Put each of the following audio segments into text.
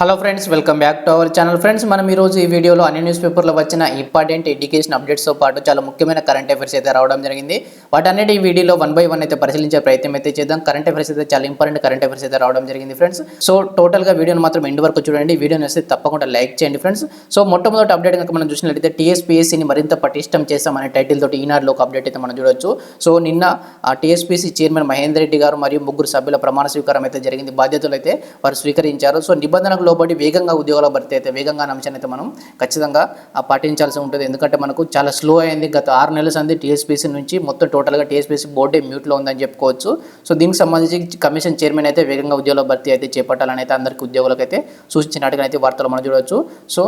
Hello friends welcome back to our channel friends మనం ఈరోజు ఈ వీడియోలో అన్ని న్యూస్ పేపర్లో వచ్చిన ఇంపార్టెంట్ ఎడ్యుకేషన్ అప్డేట్స్తో పాటు చాలా ముఖ్యమైన కరెంట్ అఫైర్స్ అయితే రావడం జరిగింది. వాటన్నిటి ఈ వీడియోలో వన్ బై వన్ అయితే పరిశీలించే ప్రయత్నం అయితే చేద్దాం. కరెంట్ అఫైర్స్ అయితే చాలా ఇంపార్టెంట్ కరెంట్ అఫైర్స్ అయితే రావడం జరిగింది ఫ్రెండ్స్ సో టోటల్గా వీడియోని మాత్రం ఎండ్ వరకు చూడండి. వీడియోని వస్తే తప్పకుండా లైక్ చేయండి ఫ్రెండ్స్ సో మొట్టమొదటి అప్డేట్ కనుక మనం చూసినట్లయితే టీఎస్పీఎస్సీని మరింత పటిష్టం చేస్తామనే టైటిల్ తోటి ఈనాడులో ఒక అప్డేట్ అయితే మనం చూడొచ్చు. సో నిన్న టీఎస్పీసీ చైర్మన్ మహేందర్ రెడ్డి గారు మరియు ముగ్గురు సభ్యుల ప్రమాణ స్వీకారం అయితే జరిగింది. బాధ్యతలు అయితే వారు స్వీకరించారు. సో నిబంధనలు లోబడి వేగంగా ఉద్యోగాల భర్తీ అయితే వేగంగా అంశాన్ని అయితే మనం ఖచ్చితంగా పాటించాల్సి ఉంటుంది. ఎందుకంటే మనకు చాలా స్లో అయింది. గత ఆరు నెలల సంది టీఎస్పీసీ నుంచి మొత్తం టోటల్గా టీఎస్పీసీ బోర్డే మ్యూట్లో ఉందని చెప్పుకోవచ్చు. సో దీనికి సంబంధించి కమిషన్ చైర్మన్ అయితే వేగంగా ఉద్యోగాల భర్తీ అయితే చేపట్టాలని అయితే అందరికీ ఉద్యోగులకు అయితే సూచించినట్టుగా అయితే వార్తలు మనం చూడవచ్చు. సో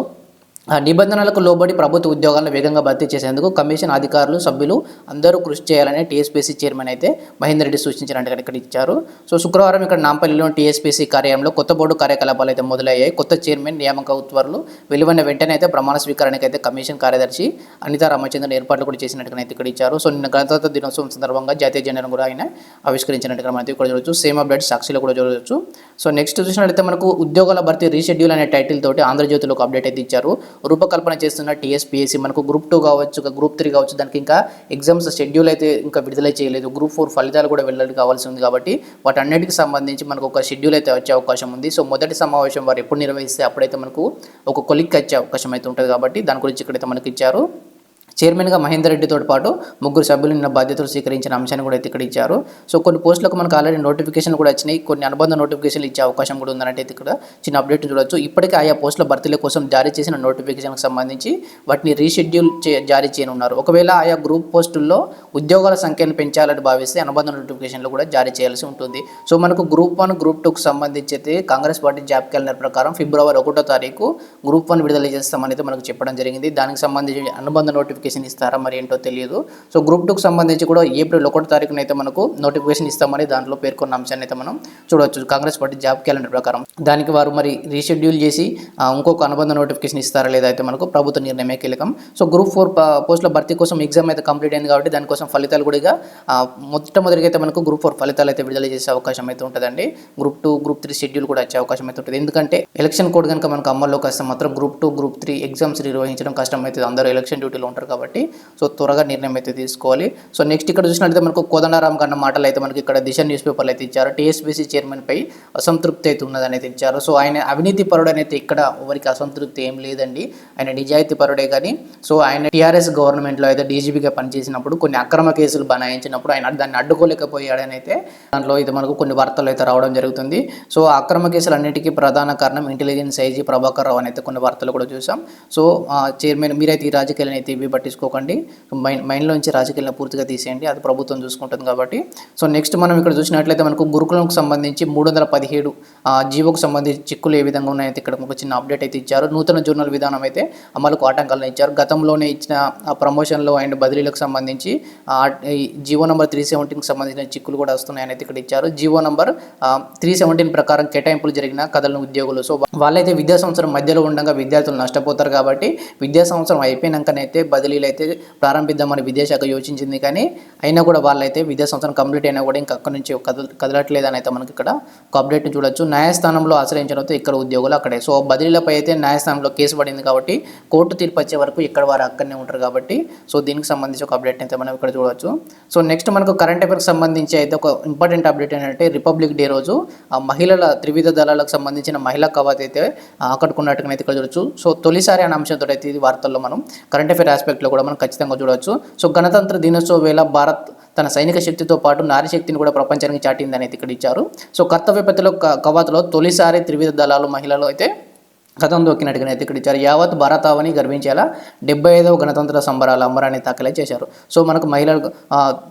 నిబంధనలకు లోబడి ప్రభుత్వ ఉద్యోగాలను వేగంగా భర్తీ చేసేందుకు కమిషన్ అధికారులు సభ్యులు అందరూ కృషి చేయాలని టీఎస్పీసీ చైర్మన్ అయితే మహేందర్ రెడ్డి సూచించినట్టుగా ఇక్కడ ఇచ్చారు. సో శుక్రవారం ఇక్కడ నాంపల్లిలోని టీఎస్పీసీ కార్యాలయంలో కొత్త బోర్డు కార్యకలాపాలు అయితే మొదలయ్యాయి. కొత్త చైర్మన్ నియామక ఉత్తర్వులు వెలువడిన వెంటనే అయితే ప్రమాణ స్వీకారానికి అయితే కమిషన్ కార్యదర్శి అనితా రామచంద్రన్ ఏర్పాట్లు కూడా చేసినట్టుగా అయితే ఇక్కడ ఇచ్చారు. సో నిన్న గణతంత్ర దినోత్సవం సందర్భంగా జాతీయ జెండాను కూడా ఆయన ఆవిష్కరించినట్టుగా మనం ఇక్కడ చూడవచ్చు సేమ్ అప్డేట్ సాక్షిలో కూడా చూడవచ్చు సో నెక్స్ట్ చూసినట్లయితే మనకు ఉద్యోగాల భర్తీ రీషెడ్యూల్ అనే టైటిల్ తోటి ఆంధ్రజ్యోతిలో ఒక అప్డేట్ అయితే ఇచ్చారు. రూపకల్పన చేస్తున్న టీఎస్పీఎస్సీ మనకు గ్రూప్ టూ కావచ్చు గ్రూప్ త్రీ కావచ్చు దానికి ఇంకా ఎగ్జామ్స్ షెడ్యూల్ అయితే ఇంకా విడుదల చేయలేదు. గ్రూప్ ఫోర్ ఫలితాలు కూడా వెళ్ళాలి కావాల్సి ఉంది కాబట్టి వాటన్నిటికి సంబంధించి మనకు ఒక షెడ్యూల్ అయితే వచ్చే అవకాశం ఉంది. సో మొదటి సమావేశం వారు ఎప్పుడు నిర్వహిస్తే అప్పుడైతే మనకు ఒక కొలిక్కి వచ్చే అవకాశం అయితే ఉంటుంది కాబట్టి దాని గురించి ఇక్కడైతే మనకి ఇచ్చారు. చైర్మన్గా మహేందర్ రెడ్డితో పాటు ముగ్గురు సభ్యులు నిన్న బాధ్యతలు స్వీకరించిన అంశాన్ని కూడా ఇక్కడ ఇచ్చారు. సో కొన్ని పోస్టులకు మనకు ఆల్రెడీ నోటిఫికేషన్ కూడా వచ్చినాయి. కొన్ని అనుబంధ నోటిఫికేషన్లు ఇచ్చే అవకాశం కూడా ఉందంటే ఇక్కడ చిన్న అప్డేట్ చూడొచ్చు. ఇప్పటికే ఆయా పోస్టుల భర్తీల కోసం జారీ చేసిన నోటిఫికేషన్కి సంబంధించి వాటిని రీషెడ్యూల్ చే జారీ చేయనున్నారు. ఒకవేళ ఆయా గ్రూప్ పోస్టుల్లో ఉద్యోగాల సంఖ్యను పెంచాలని భావిస్తే అనుబంధ నోటిఫికేషన్లు కూడా జారీ చేయాల్సి ఉంటుంది. సో మనకు గ్రూప్ వన్ గ్రూప్ టూకి సంబంధించి అయితే కాంగ్రెస్ పార్టీ జాబ్ క్యాలెండర్ ప్రకారం ఫిబ్రవరి ఒకటో తారీఖు గ్రూప్ వన్ విడుదల చేస్తామని అయితే మనకు చెప్పడం జరిగింది. దానికి సంబంధించి అనుబంధ నోటిఫికేషన్ ఇస్తారా మరి ఏంటో తెలియదు. సో గ్రూప్ టూకి సంబంధించి కూడా ఏప్రిల్ ఒకటో తారీఖున అయితే మనకు నోటిఫికేషన్ ఇస్తామని దాంట్లో పేర్కొన్న అంశాన్ని అయితే మనం చూడవచ్చు. కాంగ్రెస్ పార్టీ జాబ్ క్యాలెండర్ ప్రకారం. దానికి వారు మరి రీషెడ్యూల్ చేసి ఇంకొక అనుబంధ నోటిఫికేషన్ ఇస్తారా లేదా అయితే మనకు ప్రభుత్వ నిర్ణయమే కీలకం సో గ్రూప్ ఫోర్ పోస్టుల భర్తీ కోసం ఎగ్జామ్ అయితే కంప్లీట్ అయింది కాబట్టి దానికోసం ఫలితాలు కూడా మొట్టమొదటిగా అయితే మనకు గ్రూప్ ఫోర్ ఫలితాలు అయితే విడుదల చేసే అవకాశం అయితే ఉంటుందండి. Group two group three schedule కూడా వచ్చే అవకాశం అయితే ఉంటుంది. ఎందుకంటే ఎలక్షన్ కోడ్ కనుక మనకు అమల్లోకి వస్తే మాత్రం group two group three exams నిర్వహించడం కష్టం అయితే అందరూ ఎలక్షన్ డ్యూటీలో ఉంటారు కాబట్టి సో త్వరగా నిర్ణయం అయితే తీసుకోవాలి. సో నెక్స్ట్ ఇక్కడ చూసినట్లయితే మనకు కోదండరామ్ కన్న మాటలు అయితే మనకి ఇక్కడ దిశ న్యూస్ పేపర్లు అయితే ఇచ్చారు. టీఎస్బీసీ చైర్మన్ పై అసంతృప్తి అయితే ఉన్నదని అయితే ఇచ్చారు. సో ఆయన అవినీతి పరుడు ఇక్కడ ఎవరికి అసంతృప్తి ఏం లేదండి. ఆయన నిజాయితీ పరుడే కానీ సో ఆయన టీఆర్ఎస్ గవర్నమెంట్లో అయితే డీజీపీగా పనిచేసినప్పుడు కొన్ని అక్రమ కేసులు బనాయించినప్పుడు ఆయన దాన్ని అడ్డుకోలేకపోయాడని అయితే దాంట్లో ఇది మనకు కొన్ని వార్తలు అయితే రావడం జరుగుతుంది. సో ఆ అక్రమ కేసులన్నిటికీ ప్రధాన కారణం ఇంటెలిజెన్స్ ఐజీ ప్రభాకర్ రావు అని అయితే కొన్ని వార్తలు కూడా చూసాం. సో ఆ చైర్మన్ మీరైతే ఈ రాజకీయాలను అయితే ఇవి పట్టించుకోకండి. మైండ్ మైండ్లోంచి రాజకీయాలను పూర్తిగా తీసేయండి. అది ప్రభుత్వం చూసుకుంటుంది కాబట్టి. సో నెక్స్ట్ మనం ఇక్కడ చూసినట్లయితే మనకు గురుకులంకు సంబంధించి మూడు వందల పదిహేడు జీవోకు సంబంధించి చిక్కులు ఏ విధంగా ఉన్నాయో ఇక్కడ ఒక చిన్న అప్డేట్ అయితే ఇచ్చారు. నూతన జూర్నల్ విధానం అయితే అమలుకు ఆటంకాలను ఇచ్చారు. గతంలోనే ఇచ్చిన ప్రమోషన్లు అండ్ బదిలీలకు సంబంధించి జీవో నెంబర్ త్రీ సెవెంటీన్కి సంబంధించిన చిక్కులు కూడా వస్తున్నాయని అయితే ఇక్కడ ఇచ్చారు. జీవో నెంబర్ త్రీ సెవెంటీన్ ప్రకారం కేటాయింపులు జరిగిన కథలను ఉద్యోగులు. సో వాళ్ళైతే విద్యా సంవత్సరం మధ్యలో ఉండగా విద్యార్థులు నష్టపోతారు కాబట్టి విద్యా సంవత్సరం అయిపోయినాకనైతే బదిలీలు అయితే ప్రారంభిద్దామని విదేశాఖ యోచించింది కానీ అయినా కూడా వాళ్ళైతే విద్యా సంవత్సరం కంప్లీట్ అయినా కూడా ఇంకా అక్కడి నుంచి కదల కదలట్లేదని అయితే మనకి ఇక్కడ ఒక అప్డేట్ చూడొచ్చు. న్యాయస్థానంలో ఆశ్రయించడంతో ఇక్కడ ఉద్యోగులు అక్కడే. సో బదిలీలపై అయితే న్యాయస్థానంలో కేసు పడింది కాబట్టి కోర్టు తీర్పు వచ్చే వరకు ఇక్కడ వారు అక్కడనే ఉంటారు కాబట్టి సో దీనికి సంబంధించి ఒక అప్డేట్ అయితే మనం ఇక్కడ చూడొచ్చు. సో నెక్స్ట్ మనకు కరెంట్ అఫేర్కి సంబంధించి అయితే ఒక ఇంపార్టెంట్ అప్డేట్ ఏంటంటే రిపబ్లిక్ డే రోజు ఆ మహిళల త్రివిధ దళాలకు సంబంధించిన మహిళా కవాత్ అయితే ఆకట్టుకున్నట్టుగా అయితే ఇక్కడ చూడొచ్చు. సో తొలిసారి అనే అంశంతో అయితే ఇది వార్తల్లో మనం కరెంట్ అఫైర్ వెబ్సైట్లో కూడా మనం ఖచ్చితంగా చూడవచ్చు. సో గణతంత్ర దినోత్సవ వేళ భారత్ తన సైనిక శక్తితో పాటు నారీ శక్తిని కూడా ప్రపంచానికి చాటింది అనేది ఇక్కడ ఇచ్చారు. సో కర్తవ్య పథలో కవాతులో తొలిసారి త్రివిధ దళాలు మహిళలు అయితే కథం దొక్కినట్టు అయితే ఇక్కడ ఇచ్చారు. యావత్ భారతావని గర్వించేలా డెబ్బై ఐదవ గణతంత్ర సంబరాల అంబరాన్ని దాఖలే చేశారు. సో మనకు మహిళలు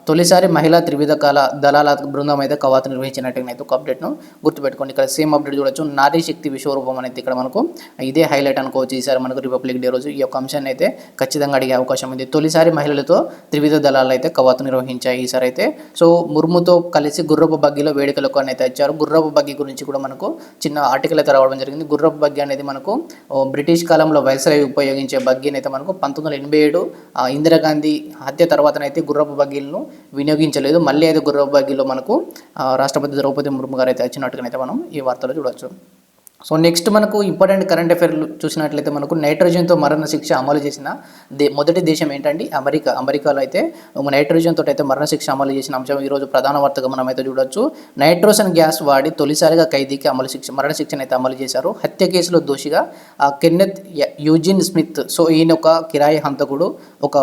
తొలిసారి మహిళా త్రివిధ కాల దళాల బృందం అయితే కవాతు నిర్వహించినట్టుగా అయితే ఒక అప్డేట్ను గుర్తుపెట్టుకోండి. ఇక్కడ సేమ్ అప్డేట్ చూడొచ్చు. నారీ శక్తి విశ్వరూపం అనేది ఇక్కడ మనకు ఇదే హైలైట్ అనుకోవచ్చు. ఈసారి మనకు రిపబ్లిక్ డే రోజు ఈ యొక్క అంశాన్ని అయితే ఖచ్చితంగా అడిగే అవకాశం ఉంది. తొలిసారి మహిళలతో త్రివిధ దళాలు అయితే కవాతు నిర్వహించాయి ఈసారి అయితే. సో ముర్ముతో కలిసి గుర్రపు బగ్గిలో వేడుకలకు అని అయితే ఇచ్చారు. గుర్రపు బగ్గి గురించి కూడా మనకు చిన్న ఆర్టికల్ అయితే రావడం జరిగింది. గుర్రపు బగ్గి అనేది మనకు బ్రిటిష్ కాలంలో వైస్రాయ్ ఉపయోగించే బగ్గీని అయితే మనకు పంతొమ్మిది వందల ఎనభై ఏడు ఇందిరాగాంధీ హత్య తర్వాతనైతే గుర్రపు బగ్గీలను వినియోగించలేదు. మళ్ళీ అయితే గుర్రపు బగ్గీలో మనకు రాష్ట్రపతి ద్రౌపది ముర్ము గారు అయితే వచ్చినట్టుగా అయితే మనం ఈ వార్తలో చూడవచ్చు సో నెక్స్ట్ మనకు ఇంపార్టెంట్ కరెంట్ అఫైర్లు చూసినట్లయితే మనకు నైట్రోజన్తో మరణ శిక్ష అమలు చేసిన దే మొదటి దేశం ఏంటండి? అమెరికా. అమెరికాలో అయితే నైట్రోజన్తో అయితే మరణ శిక్ష అమలు చేసిన అంశం ఈరోజు ప్రధాన వార్తగా మనం అయితే చూడొచ్చు. నైట్రోజన్ గ్యాస్ వాడి తొలిసారిగా ఖైదీకి అమలు శిక్ష మరణ శిక్షను అయితే అమలు చేశారు. హత్య కేసులో దోషిగా కెన్నెత్ యూజిన్ స్మిత్ సో ఈయన ఒక కిరాయి హంతకుడు ఒక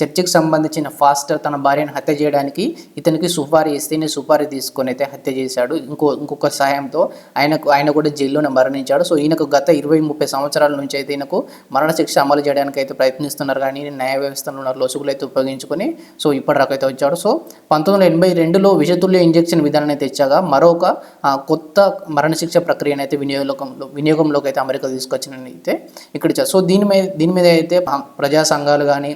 చర్చికి సంబంధించిన ఫాస్టర్ తన భార్యను హత్య చేయడానికి ఇతనికి సుపారీ ఇస్తేనే సుపారీ తీసుకొని అయితే హత్య చేశాడు. ఇంకో ఇంకొక సహాయంతో ఆయనకు ఆయన కూడా జైల్లోనే మరణించాడు. సో ఈయనకు గత ఇరవై ముప్పై సంవత్సరాల నుంచి అయితే ఈయనకు మరణశిక్ష అమలు చేయడానికి అయితే ప్రయత్నిస్తున్నారు కానీ న్యాయ వ్యవస్థలో ఉన్న లొసుగులు అయితే ఉపయోగించుకొని సో ఇప్పటిదాకైతే వచ్చాడు. సో పంతొమ్మిది వందల ఎనభై రెండులో విషతుల్య ఇంజెక్షన్ విధానాన్ని తెచ్చాగా. మరొక కొత్త మరణశిక్ష ప్రక్రియను అయితే వినియోగంలో వినియోగంలోకి అయితే అమెరికా తీసుకొచ్చిన అయితే ఇక్కడ సో దీని మీద దీని మీద అయితే ప్రజా సంఘాలు కానీ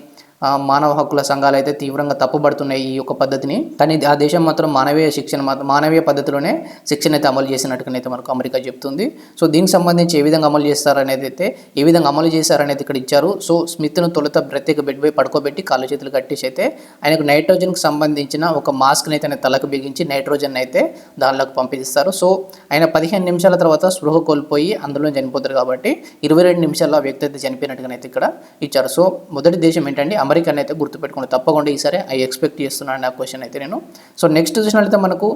మానవ హక్కుల సంఘాలు అయితే తీవ్రంగా తప్పుబడుతున్నాయి ఈ యొక్క పద్ధతిని. కానీ ఆ దేశం మాత్రం మానవీయ శిక్షణ మాత్రం మానవీయ పద్ధతిలోనే శిక్షణ అయితే అమలు చేసినట్టుగానైతే మనకు అమెరికా చెప్తుంది. సో దీనికి సంబంధించి ఏ విధంగా అమలు చేస్తారనేది అయితే ఏ విధంగా అమలు చేశారనేది ఇక్కడ ఇచ్చారు. సో స్మిత్ను తొలుత ప్రత్యేక బెడ్ పై పడుకోబెట్టి కాళ్ళు చేతులు కట్టేసి అయితే ఆయనకు నైట్రోజన్కి సంబంధించిన ఒక మాస్క్ని అయితే ఆయన తలకు బిగించి నైట్రోజన్ అయితే దానిలోకి పంపిస్తారు. సో ఆయన పదిహేను నిమిషాల తర్వాత స్పృహ కోల్పోయి అందులో చనిపోతారు కాబట్టి ఇరవై రెండు నిమిషాల్లో ఆ వ్యక్తి అయితే చనిపోయినట్టుగానైతే ఇక్కడ ఇచ్చారు. సో మొదటి దేశం ఏంటంటే అమెరికాని అయితే గుర్తుపెట్టుకోండి. తప్పకుండా ఈసారి ఐ ఎక్స్పెక్ట్ చేస్తున్నాను ఆ క్వశ్చన్ అయితే నేను. సో నెక్స్ట్ చూసినట్లయితే మనకు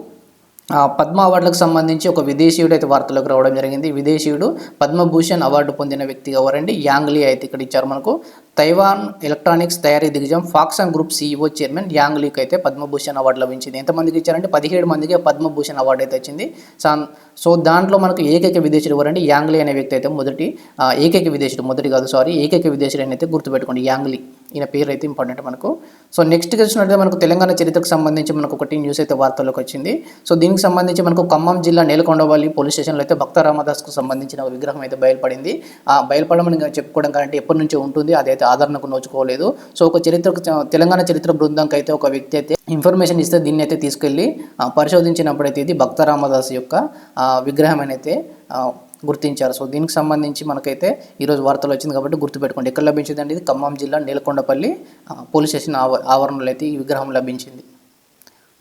ఆ, పద్మ అవార్డులకు సంబంధించి ఒక విదేశీయుడు అయితే వార్తలకు రావడం జరిగింది. విదేశీయుడు పద్మభూషణ్ అవార్డు పొందిన వ్యక్తి ఎవరండి? యాంగ్లీ అయితే ఇక్కడ ఇచ్చారు మనకు. తైవాన్ ఎలక్ట్రానిక్స్ తయారీ దిగ్గజం ఫాక్సాంగ్ గ్రూప్ సీఈఓ చైర్మన్ యాంగ్లీకి అయితే పద్మభూషణ్ అవార్డు లభించింది. ఎంతమందికి ఇచ్చారంటే పదిహేడు మందికి పద్మభూషణ్ అవార్డు అయితే వచ్చింది. సో దాంట్లో మనకు ఏకైక విదేశీయుడు ఎవరంటే యాంగ్లీ అనే వ్యక్తి అయితే మొదటి ఏకైక విదేశీయుడు మొదటి కాదు సారీ ఏకైక విదేశీయుడు అని అయితే గుర్తుపెట్టుకోండి యాంగ్లీ ఈయన పేరు అయితే ఇంపార్టెంట్ మనకు. సో నెక్స్ట్ చూసినట్లయితే మనకు తెలంగాణ చరిత్రకు సంబంధించి మనకు ఒకటి న్యూస్ అయితే వార్తల్లోకి వచ్చింది. సో దీనికి సంబంధించి మనకు ఖమ్మం జిల్లా నేలకొండవల్లి పోలీస్ స్టేషన్లో అయితే భక్త రామదాస్కు సంబంధించిన విగ్రహం అయితే బయలుపడింది. ఆ బయలుపడమని చెప్పుకోవడం కంటే ఎప్పటి నుంచో ఉంటుంది. అదైతే ఆదరణకు నోచుకోలేదు. సో ఒక చరిత్రకు తెలంగాణ చరిత్ర బృందంకి అయితే ఒక వ్యక్తి అయితే ఇన్ఫర్మేషన్ ఇస్తే దీన్ని అయితే తీసుకెళ్ళి పరిశోధించినప్పుడైతే ఇది భక్త రామదాస్ యొక్క విగ్రహం అని అయితే గుర్తించారు. సో దీనికి సంబంధించి మనకైతే ఈరోజు వార్తలు వచ్చింది కాబట్టి గుర్తుపెట్టుకోండి. ఎక్కడ లభించింది ఇది ఖమ్మం జిల్లా నీలకొండపల్లి పోలీస్ స్టేషన్ ఆవ ఆవరణలో అయితే ఈ విగ్రహం లభించింది.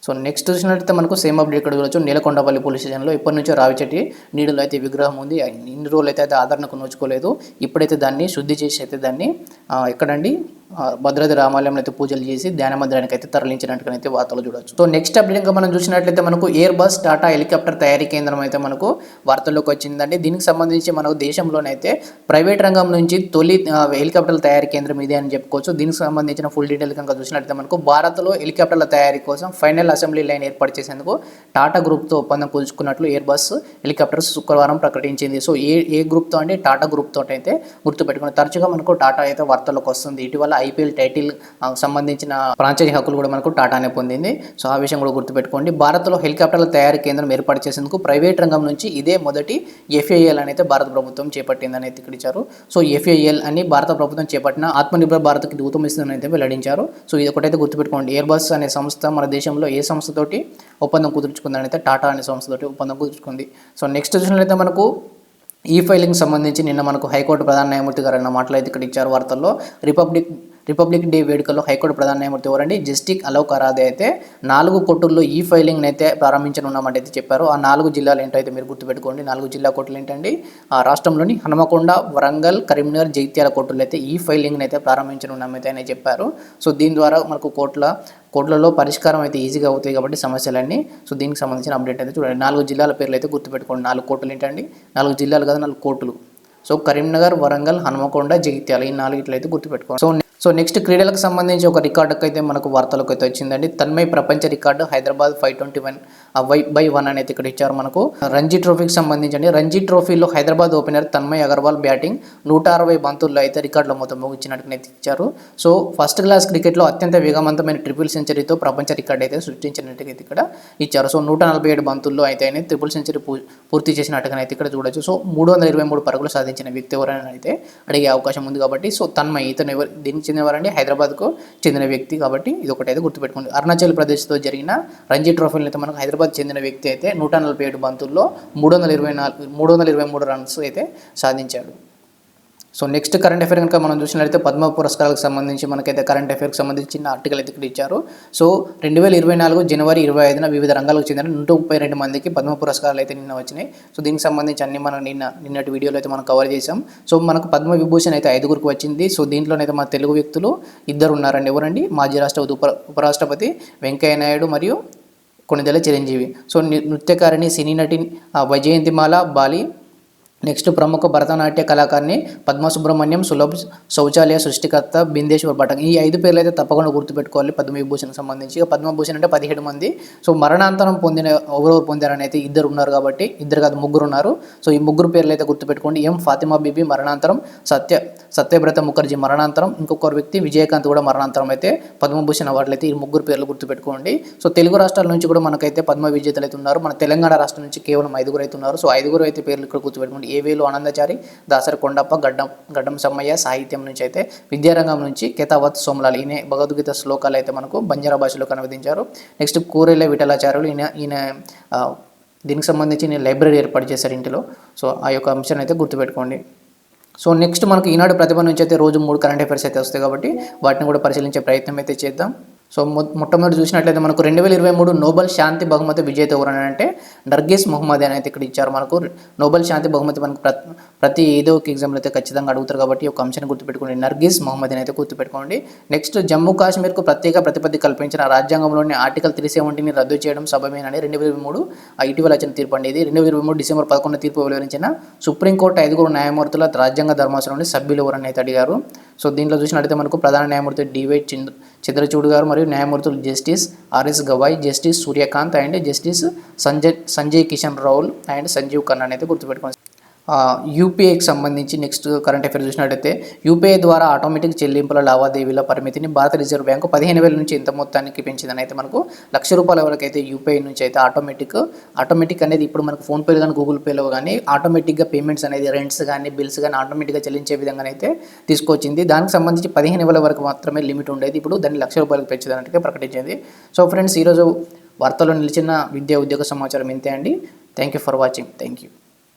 సో నెక్స్ట్ చూసినట్లయితే మనకు సేమ్ అప్డేట్ ఇక్కడ చూడొచ్చు. నీలకొండపల్లి పోలీస్ స్టేషన్లో ఇప్పటి నుంచో రావిచెట్టి నీడలో అయితే విగ్రహం ఉంది. ఇన్ని రోజులు అయితే అది ఆదరణకు నోచుకోలేదు. ఇప్పుడైతే దాన్ని శుద్ధి చేసి అయితే దాన్ని ఎక్కడండి? భద్రాద్రి రామాలయంలో అయితే పూజలు చేసి ధ్యాన మందిరానికి అయితే తరలించినట్టుగా అయితే వార్తలు చూడొచ్చు. సో నెక్స్ట్ అప్డేట్ ఇంకా మనం చూసినట్లయితే మనకు ఎయిర్ బస్ టాటా హెలికాప్టర్ తయారీ కేంద్రం అయితే మనకు వార్తల్లోకి వచ్చిందండి. దీనికి సంబంధించి మనకు దేశంలోనైతే ప్రైవేట్ రంగం నుంచి తొలి హెలికాప్టర్ల తయారీ కేంద్రం ఇదే అని చెప్పుకోవచ్చు. దీనికి సంబంధించిన ఫుల్ డీటెయిల్ కనుక చూసినట్లయితే మనకు భారత్లో హెలికాప్టర్ల తయారీ కోసం ఫైనల్ అసెంబ్లీ లైన్ ఏర్పాటు చేసేందుకు టాటా గ్రూప్తో ఒప్పందం కుదుర్చుకున్నట్లు ఎయిర్ బస్ హెలికాప్టర్స్ శుక్రవారం ప్రకటించింది. సో ఏ ఏ గ్రూప్తో అంటే టాటా గ్రూప్తో అయితే గుర్తుపెట్టుకుని తరచుగా మనకు టాటా అయితే వార్తల్లోకి వస్తుంది. ఇటీవల ఐపీఎల్ టైటిల్ సంబంధించిన ఫ్రాంచైజీ హక్కులు కూడా మనకు టాటానే పొందింది. సో ఆ విషయం కూడా గుర్తుపెట్టుకోండి. భారత్లో హెలికాప్టర్ల తయారీ కేంద్రం ఏర్పాటు చేసేందుకు ప్రైవేట్ రంగం నుంచి ఇదే మొదటి ఎఫ్ఐఎల్ అనేది భారత ప్రభుత్వం చేపట్టిందని అయితే ఇక్కడ ఇచ్చారు. సో ఎఫ్ఐఎల్ అని భారత ప్రభుత్వం చేపట్టిన ఆత్మనిర్భర్ భారత్కి దూతం ఇస్తుందని అయితే వెల్లడించారు. సో ఇది ఒకటైతే గుర్తుపెట్టుకోండి. ఎయిర్ బస్ అనే సంస్థ మన దేశంలో ఏ సంస్థతోటి ఒప్పందం కుదుర్చుకుందని అయితే టాటా అనే సంస్థతోటి ఒప్పందం కుదుర్చుకుంది. సో నెక్స్ట్ చూసినట్లయితే మనకు ఈ ఫైలింగ్ సంబంధించి నిన్న మనకు హైకోర్టు ప్రధాన న్యాయమూర్తి గారు అన్న మాటలు అయితే ఇక్కడ ఇచ్చారు వార్తల్లో. రిపబ్లిక్ రిపబ్లిక్ డే వేడుకల్లో హైకోర్టు ప్రధాన న్యాయమూర్తి ఎవరండి? జస్టిక్ అలోక్ అరాదే అయితే నాలుగు కోర్టుల్లో ఈ ఫైలింగ్ అయితే ప్రారంభించనున్నామంటే అయితే చెప్పారు. ఆ నాలుగు జిల్లాలు ఏంటో అయితే మీరు గుర్తుపెట్టుకోండి. నాలుగు జిల్లా కోర్టులు ఏంటండి? ఆ రాష్ట్రంలోని హనుమకొండ వరంగల్ కరీంనగర్ జగిత్యాల కోర్టులు అయితే ఈ ఫైలింగ్ అయితే ప్రారంభించనున్నామైతే అని చెప్పారు. సో దీని ద్వారా మనకు కోర్టుల కోర్టులలో పరిష్కారం అయితే ఈజీగా అవుతాయి కాబట్టి సమస్యలన్నీ. సో దీనికి సంబంధించిన అప్డేట్ అయితే చూడండి. నాలుగు జిల్లాల పేర్లు అయితే గుర్తుపెట్టుకోండి. నాలుగు కోర్టులు ఏంటండి? నాలుగు జిల్లాలు కదా నాలుగు కోర్టులు. సో కరీంనగర్ వరంగల్ హనుమకొండ జగిత్యాల ఈ నాలుగు ఇట్లయితే గుర్తుపెట్టుకోండి. సో సో నెక్స్ట్ క్రీడలకు సంబంధించి ఒక రికార్డుకు అయితే మనకు వార్తలకు అయితే వచ్చిందండి. తన్మయ్ ప్రపంచ record Hyderabad five twenty one Y by one అనేది ఇక్కడ ఇచ్చారు మనకు. రంజీ ట్రోఫీకి సంబంధించండి. రంజీ ట్రోఫీలో హైదరాబాద్ ఓపెనర్ తన్మయ్ అగర్వాల్ బ్యాటింగ్ నూట అరవై బంతుల్లో అయితే రికార్డుల మొత్తం ముగించినట్టునైతే ఇచ్చారు. సో ఫస్ట్ క్లాస్ క్రికెట్లో అత్యంత వేగవంతమైన ట్రిపుల్ సెంచరీతో ప్రపంచ రికార్డు అయితే సృష్టించినట్టుగా అయితే ఇక్కడ ఇచ్చారు. సో నూట నలభై ఏడు బంతుల్లో అయితే ఆయన ట్రిపుల్ సెంచరీ పూ- పూర్తి చేసినట్టుగా ఇక్కడ చూడొచ్చు. సో మూడు వందల ఇరవై మూడు పరుగులు సాధించిన వ్యక్తి ఎవరైనా అయితే అడిగే అవకాశం ఉంది కాబట్టి సో తన్మయ్ ఇతను ఎవరు దీనికి చెందినవారండి. హైదరాబాద్కు చెందిన వ్యక్తి కాబట్టి ఇది ఒకటి అయితే గుర్తుపెట్టుకోండి. అరుణాచల్ ప్రదేశ్తో జరిగిన రంజీ ట్రోఫీలో అయితే మనకు హైదరాబాద్ చెందిన వ్యక్తి అయితే నూట నలభై ఏడు బంతుల్లో మూడు వందల ఇరవై నాలుగు మూడు వందల ఇరవై మూడు రన్స్ అయితే సాధించాడు. సో నెక్స్ట్ కరెంట్ అఫేర్ కనుక మనం చూసినట్లయితే పద్మ పురస్కారాలకు సంబంధించి మనకైతే కరెంట్ అఫేర్కి సంబంధించి చిన్న ఆర్టికల్ అయితే ఇక్కడ ఇచ్చారు. సో రెండు వేల ఇరవై నాలుగు జనవరి ఇరవై ఐదున వివిధ రంగాలకు చెందిన నూట ముప్పై రెండు మందికి పద్మ పురస్కారాలు అయితే నిన్న వచ్చినాయి. సో దీనికి సంబంధించి అన్ని మనం నిన్న నిన్నటి వీడియోలో అయితే మనం కవర్ చేసాం సో మనకు పద్మ విభూషణ్ అయితే ఐదుగురికి వచ్చింది. సో దీంట్లోనైతే మన తెలుగు వ్యక్తులు ఇద్దరు ఉన్నారండి. ఎవరండి? మాజీ రాష్ట్రపతి ఉప ఉపరాష్ట్రపతి వెంకయ్య నాయుడు మరియు కొనిదెల చిరంజీవి. సో నృత్యకారిణి సినీ నటి ఆ, వైజయంతిమాల బాలి నెక్స్ట్ ప్రముఖ భరతనాట్య కళాకారిణి పద్మ సుబ్రహ్మణ్యం సులభ్ శౌచాలయ సృష్టికర్త బిందేశ్వర్ భటం. ఈ ఐదు పేర్లు అయితే తప్పకుండా గుర్తుపెట్టుకోవాలి పద్మవిభూషణ్ సంబంధించి. పద్మభూషణ్ అంటే పదిహేడు మంది. సో మరణాంతరం పొందిన ఎవరెవరు పొందారని అయితే ఇద్దరు ఉన్నారు కాబట్టి ఇద్దరు కాదు ముగ్గురు ఉన్నారు. సో ఈ ముగ్గురు పేర్లు అయితే గుర్తుపెట్టుకోండి. ఎం. ఫాతిమా బీబీ మరణాంతరం సత్య సత్యవ్రత ముఖర్జీ మరణాంతరం ఇంకొకరు వ్యక్తి విజయకాంత్ కూడా మరణాంతరం అయితే పద్మభూషణ్ అవార్డులు అయితే ఈ ముగ్గురు పేర్లు గుర్తుపెట్టుకోండి సో తెలుగు రాష్ట్రాల నుంచి కూడా మనకైతే పద్మ విజేతలు అయితే ఉన్నారు. మన తెలంగాణ రాష్ట్రం నుంచి కేవలం ఐదుగురు అయితే ఉన్నారు. సో ఐదుగురు అయితే పేర్లు ఇక్కడ గుర్తుపెట్టుకోండి ఏవేలు ఆనందచారి దాసరి కొండప్ప గడ్డం గడ్డం సమ్మయ్య సాహిత్యం నుంచి అయితే విద్యారంగం నుంచి కేతావత్ సోమలాల్ ఈయన భగవద్గీత శ్లోకాలు అయితే మనకు బంజారా భాషలో అనువదించారు నెక్స్ట్ కూరెళ్ళ విఠలాచార్యులు ఈయన ఈయన దీనికి సంబంధించి నేను లైబ్రరీ ఏర్పాటు చేశారు ఇంటిలో. సో ఆ యొక్క అంశాన్ని అయితే గుర్తుపెట్టుకోండి సో నెక్స్ట్ మనకు ఈనాడు ప్రతిభ నుంచి అయితే రోజు మూడు కరెంట్ అఫైర్స్ అయితే వస్తాయి కాబట్టి వాటిని కూడా పరిశీలించే ప్రయత్నం అయితే చేద్దాం. సో మొ- మొట్టమొదటి చూసినట్లయితే మనకు రెండు వేల ఇరవై మూడు నోబెల్ శాంతి బహుమతి విజేత ఎవరు అంటే నర్గేస్ మొహమ్మద్ అని అయితే ఇక్కడ ఇచ్చారు. మనకు నోబెల్ శాంతి బహుమతి మనకు ప్రతి ప్రతి ఏదో ఒక ఎగ్జామ్లో అయితే ఖచ్చితంగా అడుగుతారు కాబట్టి ఒక అంశాన్ని గుర్తుపెట్టుకోండి. నర్గీస్ మొహమ్మద్ అని అయితే గుర్తుపెట్టుకోండి. నెక్స్ట్ జమ్మూ కాశ్మీర్కు ప్రత్యేక ప్రతిపత్తి కల్పించిన రాజ్యాంగంలోని ఆర్టికల్ త్రీ సెవెంటీని రద్దు చేయడం సభమేనని రెండు వేల ఇరవై మూడు ఇటీవల వచ్చిన తీర్పు అండి ఇది. రెండు వేల ఇరవై మూడు డిసెంబర్ పదకొండు తీర్పు వెలువరించిన సుప్రీంకోర్టు ఐదుగురు న్యాయమూర్తుల రాజ్యాంగ ధర్మాసనంలోని సభ్యులు ఎవరని అయితే అడిగారు. సో దీంట్లో చూసినట్లయితే మనకు ప్రధాన న్యాయమూర్తి డివై చంద్ర చంద్రచూడ్ గారు మరియు న్యాయమూర్తులు justice R S Gavai justice Suryakant and justice Sanjay Sanjay Kishan Raul and Sanjiv Khanna అయితే గుర్తుపెట్టుకోండి. యూపీఐకి సంబంధించి నెక్స్ట్ కరెంట్ అఫైర్ చూసినట్టయితే యూపీఐ ద్వారా ఆటోమేటిక్ చెల్లింపుల లావాదేవీల పరిమితిని భారత రిజర్వ్ బ్యాంకు పదిహేను వేల నుంచి ఇంత మొత్తానికి పెంచిందని అయితే మనకు లక్ష రూపాయల వరకు అయితే యూపీఐ నుంచి అయితే ఆటోమేటిక్ ఆటోమేటిక్ అనేది ఇప్పుడు మనకు ఫోన్పేలో కానీ గూగుల్ పేలో కానీ ఆటోమేటిక్గా పేమెంట్స్ అనేది రెంట్స్ కానీ బిల్స్ కానీ ఆటోమేటిక్గా చెల్లించే విధంగా అయితే తీసుకొచ్చింది. దానికి సంబంధించి పదిహేను వేల వరకు మాత్రమే లిమిట్ ఉండేది. ఇప్పుడు దాన్ని లక్ష రూపాయలకు పెంచడానికి ప్రకటించింది. సో ఫ్రెండ్స్ ఈరోజు వార్తల్లో నిలిచిన విద్యా ఉద్యోగ సమాచారం ఇంతే అండి. Thank you for watching. Thank you